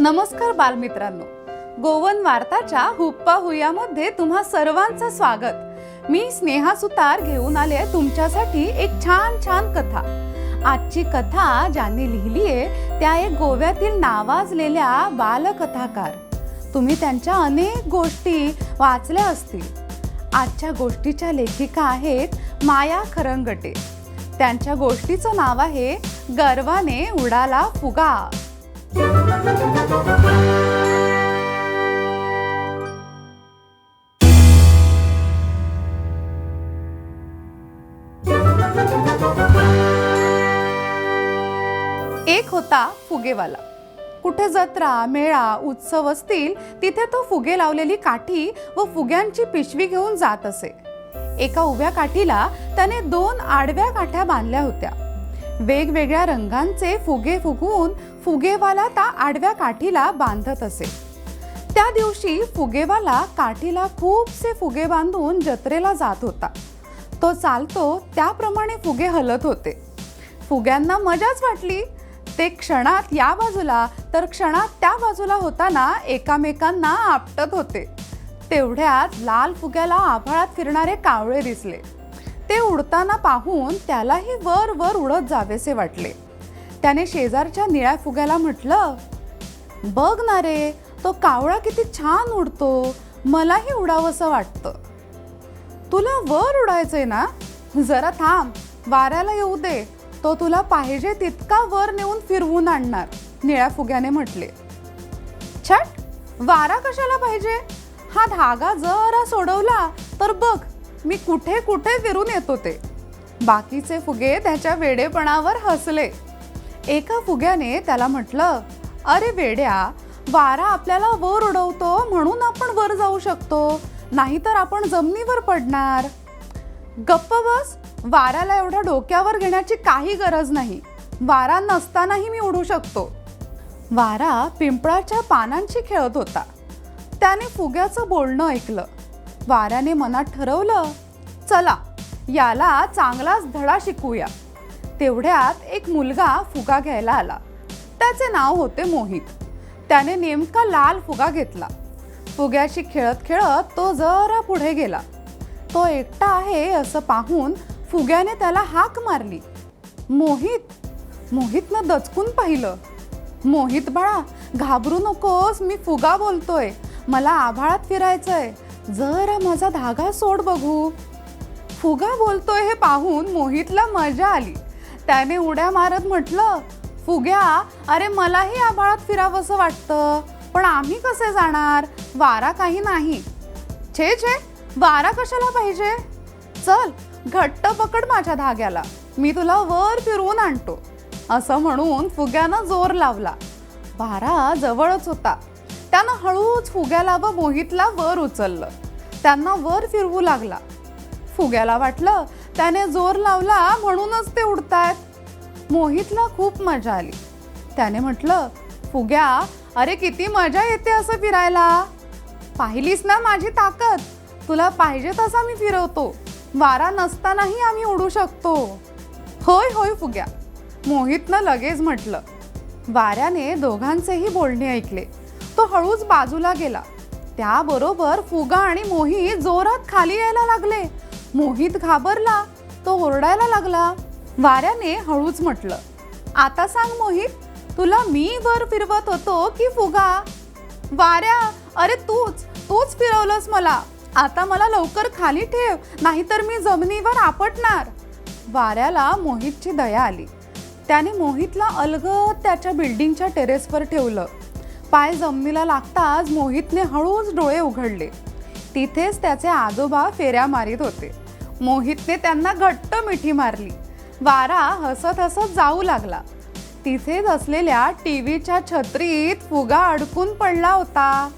नमस्कार बालमित्रांनो. गोवन वार्ताच्या हुप्पा हुयामध्ये तुम्हा सर्वांचं स्वागत. मी स्नेहा सुतार घेऊन आले तुमच्यासाठी एक छान छान कथा. आजची कथा ज्यांनी लिहिली आहे त्या एक गोव्यातील नावाजलेल्या बालकथाकार. तुम्ही त्यांच्या अनेक गोष्टी वाचल्या असतील. आजच्या गोष्टीच्या लेखिका आहेत माया खरंगटे. त्यांच्या गोष्टीचं नाव आहे गर्वाने उडाला फुगा. एक होता फुगेवाला. कुठे जत्रा मेळा उत्सव असतील तिथे तो फुगे लावलेली काठी व फुग्यांची पिशवी घेऊन जात असे. एका उभ्या काठीला त्याने दोन आडव्या काठ्या बांधल्या होत्या. वेगवेगळ्या रंगांचे फुगे फुगवून फुगेवाला त्या आडव्या काठीला बांधत असे. त्या दिवशी फुगेवाला काठीला खूपसे फुगे बांधून जत्रेला जात होता. तो चालतो त्याप्रमाणे फुगे हलत होते. फुग्यांना मजाच वाटली. ते क्षणात या बाजूला तर क्षणात त्या बाजूला होताना एकामेकांना आपटत होते. तेवढ्यात लाल फुग्याला आभाळात फिरणारे कावळे दिसले. ते उडताना पाहून त्यालाही वर वर उडत जावेसे वाटले. त्याने शेजारच्या निळ्या फुग्याला म्हटलं बघ ना रे तो कावळा किती छान उडतो. मलाही उडावंसं वाटतं. तुला वर उडायचंय ना? जरा थांब वाऱ्याला येऊ दे. तो तुला पाहिजे तितका वर नेऊन फिरवून आणणार निळ्या फुग्याने म्हटले. छट वारा कशाला पाहिजे? हा धागा जरा सोडवला तर बघ मी कुठे कुठे फिरून येतो ते. बाकीचे फुगे त्याच्या वेडेपणावर हसले. एका फुग्याने त्याला म्हटलं अरे वेड्या वारा आपल्याला वर उडवतो म्हणून आपण वर जाऊ शकतो नाहीतर आपण जमिनीवर पडणार. गप्प बस वाऱ्याला एवढ्या डोक्यावर घेण्याची काही गरज नाही. वारा नसतानाही मी उडू शकतो. वारा पिंपळाच्या पानांशी खेळत होता. त्याने फुग्याचं बोलणं ऐकलं. वाऱ्याने मनात ठरवलं चला याला चांगलाच धडा शिकूया. तेवढ्यात एक मुलगा फुगा घ्यायला आला. त्याचे नाव होते मोहित. त्याने नेमका लाल फुगा घेतला. फुग्याशी खेळत खेळत तो जरा पुढे गेला. तो एकटा आहे असं पाहून फुग्याने त्याला हाक मारली. मोहित मोहितनं दचकून पाहिलं. मोहित बाळा घाबरू नकोस मी फुगा बोलतोय. मला आभाळात फिरायचंय. जरा माझा धागा सोड बघू. फुगा बोलतोय हे पाहून मोहितला मजा आली. त्याने उड्या मारत म्हटलं फुग्या अरे मलाही आभाळात फिरावंसं वाटतं पण आम्ही कसे जाणार? वारा काही नाही. छे छे वारा कशाला पाहिजे? चल घट्ट पकड माझ्या धाग्याला मी तुला वर फिरवून आणतो. असं म्हणून फुग्यानं जोर लावला. वारा जवळच होता. त्यानं हळूच फुग्याला व मोहितला वर उचललं. त्यांना वर फिरवू लागला. फुग्याला वाटलं त्याने जोर लावला म्हणूनच ते उडतायत. मोहितला खूप मजा आली. त्याने म्हटलं फुग्या अरे किती मजा येते असं फिरायला. पाहिलीस ना माझी ताकद? तुला पाहिजे तसा मी फिरवतो. वारा नसतानाही आम्ही उडू शकतो. होय होय फुग्या. मोहितनं लगेच म्हटलं. वाऱ्याने दोघांचेही बोलणे ऐकले. तो हळूच बाजूला गेला. त्याबरोबर फुगा आणि मोहित जोरात खाली यायला लागले. मोहित घाबरला तो ओरडायला लागला. वाऱ्याने हळूच म्हटलं आता सांग मोहित तुला मी वर फिरवत होतो की फुगा? वाऱ्या अरे तूच तूच फिरवलंस मला. आता मला लवकर खाली ठेव नाहीतर मी जमिनीवर आपटणार. वाऱ्याला मोहितची दया आली. त्याने मोहितला अलगद त्याच्या बिल्डिंगच्या टेरेसवर ठेवलं. पाय जमिनीला लागताच मोहितने हळूच डोळे उघडले. तिथेच त्याचे आजोबा फेऱ्या मारीत होते. मोहितने त्यांना घट्ट मिठी मारली. वारा हसत हसत जाऊ लागला. तिथेच असलेल्या टीव्हीच्या छत्रीत फुगा अडकून पडला होता.